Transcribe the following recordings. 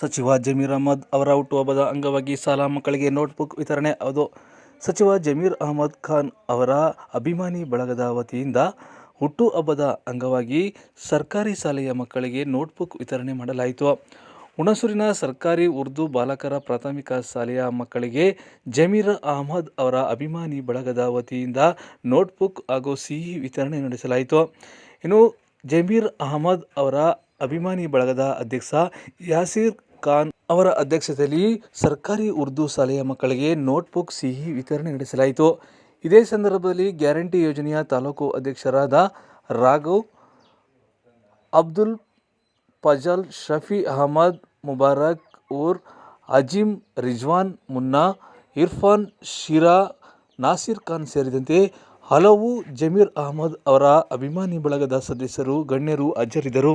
ಸಚಿವ ಜಮೀರ್ ಅಹಮದ್ ಅವರ ಹುಟ್ಟುಹಬ್ಬದ ಅಂಗವಾಗಿ ಶಾಲಾ ಮಕ್ಕಳಿಗೆ ನೋಟ್ಬುಕ್ ವಿತರಣೆ. ಅದು ಸಚಿವ ಜಮೀರ್ ಅಹಮದ್ ಖಾನ್ ಅವರ ಅಭಿಮಾನಿ ಬಳಗದ ವತಿಯಿಂದ ಹುಟ್ಟುಹಬ್ಬದ ಅಂಗವಾಗಿ ಸರ್ಕಾರಿ ಶಾಲೆಯ ಮಕ್ಕಳಿಗೆ ನೋಟ್ಬುಕ್ ವಿತರಣೆ ಮಾಡಲಾಯಿತು. ಹುಣಸೂರಿನ ಸರ್ಕಾರಿ ಉರ್ದು ಬಾಲಕರ ಪ್ರಾಥಮಿಕ ಶಾಲೆಯ ಮಕ್ಕಳಿಗೆ ಜಮೀರ್ ಅಹಮದ್ ಅವರ ಅಭಿಮಾನಿ ಬಳಗದ ವತಿಯಿಂದ ನೋಟ್ಬುಕ್ ಹಾಗೂ ಸಿಹಿ ವಿತರಣೆ ನಡೆಸಲಾಯಿತು. ಇನ್ನು ಜಮೀರ್ ಅಹಮದ್ ಅವರ ಅಭಿಮಾನಿ ಬಳಗದ ಅಧ್ಯಕ್ಷ ಯಾಸೀರ್ ಖಾನ್ ಅವರ ಅಧ್ಯಕ್ಷತೆಯಲ್ಲಿ ಸರ್ಕಾರಿ ಉರ್ದು ಶಾಲೆಯ ಮಕ್ಕಳಿಗೆ ನೋಟ್ಬುಕ್ ಸಿಹಿ ವಿತರಣೆ ನಡೆಸಲಾಯಿತು. ಇದೇ ಸಂದರ್ಭದಲ್ಲಿ ಗ್ಯಾರಂಟಿ ಯೋಜನೆಯ ತಾಲೂಕು ಅಧ್ಯಕ್ಷರಾದ ರಾಘವ್, ಅಬ್ದುಲ್ ಫಜಲ್, ಶಫಿ ಅಹಮದ್, ಮುಬಾರಕ್ ಊರ್ ಅಜೀಮ್ ರಿಜ್ವಾನ್ ಮುನ್ನಾ, ಇರ್ಫಾನ್ ಶಿರಾ, ನಾಸಿರ್ ಖಾನ್ ಸೇರಿದಂತೆ ಹಲವು ಜಮೀರ್ ಅಹಮದ್ ಅವರ ಅಭಿಮಾನಿ ಬಳಗದ ಸದಸ್ಯರು ಗಣ್ಯರು ಹಾಜರಿದ್ದರು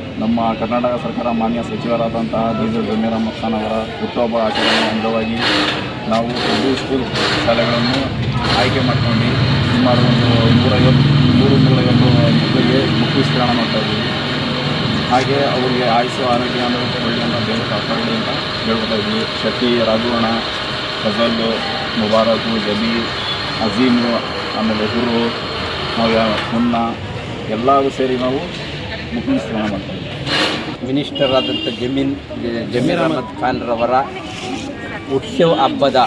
ನಮ್ಮ ಕರ್ನಾಟಕ ಸರ್ಕಾರ ಮಾನ್ಯ ಸಚಿವರಾದಂತಹ ಡಿ ಜಿ ಅಹಮದ್ ಖಾನ್ ಅವರ ಹುಟ್ಟುಹಬ್ಬ ಆಚರಣೆ ಅಂಗವಾಗಿ ನಾವು ಉರ್ದು ಸ್ಕೂಲ್ ಶಾಲೆಗಳನ್ನು ಆಯ್ಕೆ ಮಾಡ್ಕೊಂಡು ಸುಮಾರು ಒಂದು ನೂರೈವತ್ತು ನೂರು ನೂರೈವತ್ತು ಮಕ್ಕಳಿಗೆ ಬುಕ್ ವಿಸ್ತರಣೆ ಮಾಡ್ತಾ ಇದ್ದೀವಿ. ಹಾಗೆ ಅವರಿಗೆ ಆಯುಷು ಆರೋಗ್ಯ ಅನ್ನೋ ಒಳ್ಳೆಯ ಬೇರೆ ಕಾಪಾಡಲಿ ಅಂತ ಹೇಳ್ಕೊತಾ ಇದ್ವಿ ಶಕ್ತಿ ರಾಘವಣ ಫಜಲ್, ಮುಬಾರಕು, ಜಬಿ, ಅಜೀಮು, ಆಮೇಲೆ ಗುರು ನಾವು ಹುನ್ನ ಎಲ್ಲರೂ ಸೇರಿ ನಾವು ಬುಕ್ ಸ್ನಾನ ಮಾಡ್ತಾ ಇದ್ವಿ ಮಿನಿಸ್ಟರ್ ಆದಂಥ ಜಮೀನ್, ಜಮೀರ್ ಅಹಮದ್ ಖಾನ್ರವರ ಉತ್ಸವ ಹಬ್ಬದ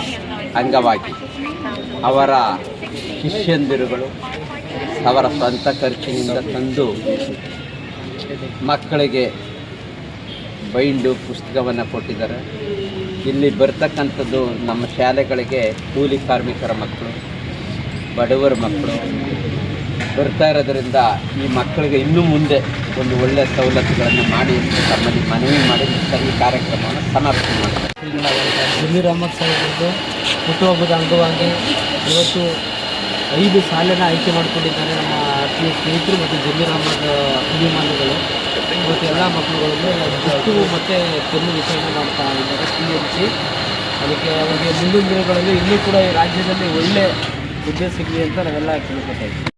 ಅಂಗವಾಗಿ ಅವರ ಶಿಷ್ಯಂದಿರುಗಳು ಅವರ ಸ್ವಂತ ಖರ್ಚಿನಿಂದ ತಂದು ಮಕ್ಕಳಿಗೆ ಬೈಂಡು ಪುಸ್ತಕವನ್ನು ಕೊಟ್ಟಿದ್ದಾರೆ. ಇಲ್ಲಿ ಬರ್ತಕ್ಕಂಥದ್ದು ನಮ್ಮ ಶಾಲೆಗಳಿಗೆ ಕೂಲಿ ಕಾರ್ಮಿಕರ ಮಕ್ಕಳು, ಬಡವರ ಮಕ್ಕಳು. ಬರ್ತಾ ಇರೋದ್ರಿಂದ ಈ ಮಕ್ಕಳಿಗೆ ಇನ್ನೂ ಮುಂದೆ ಒಂದು ಒಳ್ಳೆಯ ಸವಲತ್ತುಗಳನ್ನು ಮಾಡಿ ತಮ್ಮಲ್ಲಿ ಮನವಿ ಮಾಡಿ ಈ ಕಾರ್ಯಕ್ರಮವನ್ನು ಸಮರ್ಪಣೆ ಮಾಡ್ತಾರೆ. ಅಹಮದ್ ಸಾಹೇಬ್ರದ್ದು ಹುಟ್ಟುಹಬ್ಬದ ಅಂಗವಾಗಿ ಇವತ್ತು ಐದು ಸಾಲನ ಆಯ್ಕೆ ಮಾಡಿಕೊಂಡಿದ್ದಾರೆ ನಮ್ಮ ಆತ್ಮೀಯ ಸ್ನೇಹಿತರು ಮತ್ತು ಜಮೀರ್ ಅಹಮದ್ ಅಭಿಮಾನಿಗಳು. ಇವತ್ತು ಎಲ್ಲ ಮಕ್ಕಳುಗಳನ್ನು ಗಿಫ್ಟು ಮತ್ತು ಕೆಮ್ಮು ವಿಷಯನ ಮಾಡ್ತಾ ಇದ್ದಾರೆ ಸಿ ಎಂ ಅದಕ್ಕೆ ಅವರಿಗೆ ಮುಂದಿನ ದಿನಗಳಲ್ಲಿ ಇನ್ನೂ ಕೂಡ ಈ ರಾಜ್ಯದಲ್ಲಿ ಒಳ್ಳೆ ಹುದ್ದೆ ಸಿಗಲಿ ಅಂತ ನಾವೆಲ್ಲ ಕೇಳ್ಕೊತಾ ಇದ್ದೀವಿ.